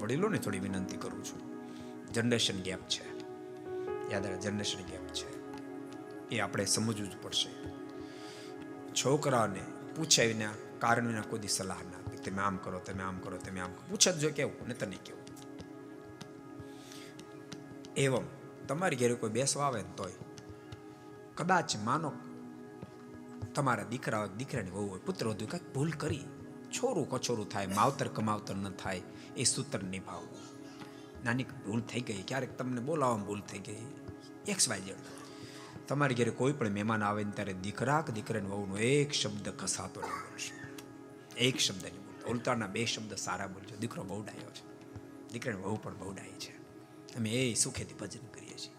વડીલોને થોડી વિનંતી કરું છું. જનરેશન ગેપ છે. યાદ રાખે જનરેશન ગેપ છે. એ આપણે સમજવું જ પડશે. છોકરાને પૂછાય વિના કારણ વિના કોઈ સલાહ ના આપે. તમે આમ કરો, તમે આમ કરો, તમે આમ પૂછત જો કેવું, ને તને કેવું. એવમ, તમારી ઘેરે કોઈ બેસવા આવે ને તોય, કદાચ માનો તમારા દીકરા દીકરાની વહુ હોય પુત્ર વધુ કાંઈક ભૂલ કરી. છોરું કછોરું થાય, માવતર કમાવતર ન થાય, એ સૂત્ર નિભાવવું નાની ભૂલ થઈ ગઈ, ક્યારેક તમને બોલાવવામાં ભૂલ થઈ ગઈ. એક્સ વાય જેડ તમારી ઘરે કોઈ પણ મહેમાન આવે ને ત્યારે દીકરા કે દીકરાની વહુનો એક શબ્દ ઘસાતો નહીં બોલશો. એક શબ્દ નહીં બોલતો ઉલટાના બે શબ્દ સારા બોલજો. દીકરો બહુ ડાયો છે. દીકરાની વહુ પણ બહુ ડાય છે. અમે એ સુખેથી ભજન કરીએ છીએ.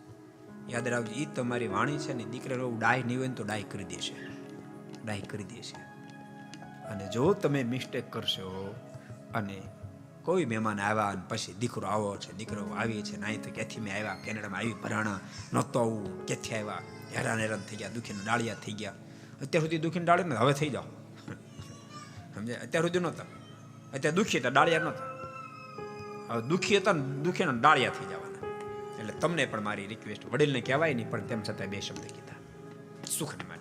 યાદ રાખજો એ તમારી વાણી છે ને દીકરા વહુ ડાય નહીં હોય તો ડાય કરી દેશે. ડાય કરી દેશે અને જો તમે મિસ્ટેક કરશો અને કોઈ મહેમાન આવ્યા અને પછી દીકરો આવો છે, દીકરો આવી છે, નાઈ તો ક્યાંથી મેં આવ્યા? કેનેડામાં આવી ભરાણા નહોતો આવું. ક્યાંથી આવ્યા? હેરાન હેરાન થઈ ગયા, દુઃખીને ડાળિયા થઈ ગયા. અત્યાર સુધી દુખીને ડાળીને હવે થઈ જાઓ. સમજે અત્યાર સુધી નહોતા. અત્યારે દુખી હતા, ડાળિયા નહોતા. હવે દુખી હતા ને દુખીના ડાળિયા થઈ જવાના. એટલે તમને પણ મારી રિક્વેસ્ટ વડીલને કહેવાય નહીં, પણ તેમ છતાં બે શબ્દ કીધા. સુખને માટે.